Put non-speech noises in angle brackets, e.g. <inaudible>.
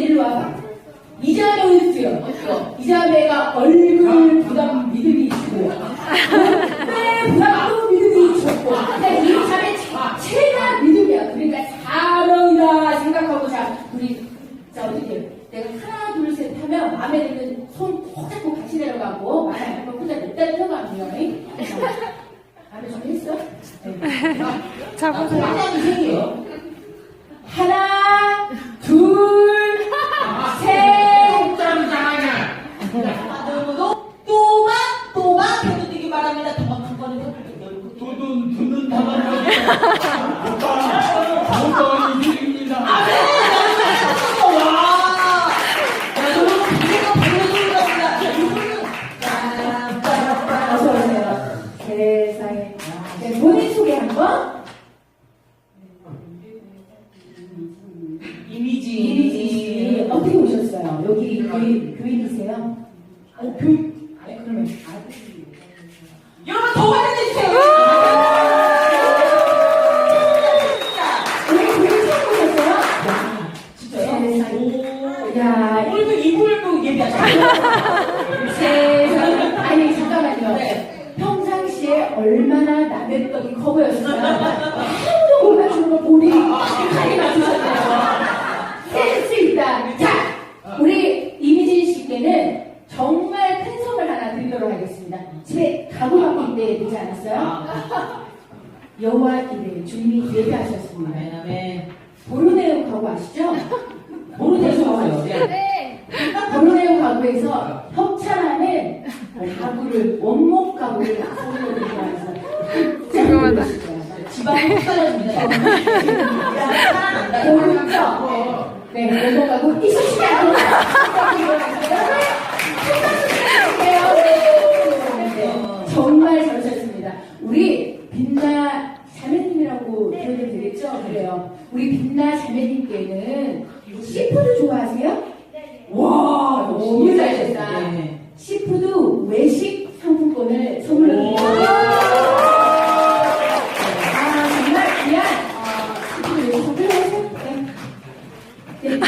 일로 와봐. 이자매 어디 있어요? 이자매가 얼굴 부담 믿음이 있고요. 네, 부담도 믿음이 있었고. 근데 이 자매 자체가 믿음이야. 그러니까 사명이다 생각하고 자, 우리, 자, 어떻게. 내가 하나, 둘, 셋 하면 마음에 드는 손꼭 잡고 같이 내려가고, 말안 하면 혼자 냅다 들어가면. 마음에 정했어? 네. 잡으세요. 완전 이생이에요. 하나, 둘, 와! 여러분, 보여주는. 자, 이분은, 어서 오세요. 세상에. 네, 본인 소개 한 번. 이미지. 이미지 씨. 어떻게 오셨어요? 여기 교인, 교인이세요? 어, 교 세상에. 오. 야, 오늘도 이불도 예비하셨어요. <laughs> 세상에. 아니, 잠깐만요. 네. 평상시에 얼마나 남의 커 보였어요. 하루도 못 맞추는 거 본인이 빨리 맞추셨네요. 센스 있다. 자, 우리 이미진 씨께는 정말 큰 선물 하나 드리도록 하겠습니다. 집에 가구 바꿀 때 되지 않았어요? 여호와 이래 주님이 예배하셨습니다. 아멘. 보르네오 가구 아시죠? 보르네오 가구 아시죠? 네. 보르네오 가구에서 협찬하는 가구를 원목 가구를 드리면서 궁금하다. 지방이 훅 떨어집니다. 오른쪽 네 원목 가구 있으시지 않아요? 정말 잘하셨습니다. 우리 빛나 자매님이라고 표현을 되겠죠? 그래요. 우리 빛나 자매님께는 시푸드 좋아하세요? 와, 너무 잘하셨다. 네. 시푸드 외식 상품권을 선물로 드립니다. 아, 정말 귀한 어, 시푸드 외식 상품권을 네. 네.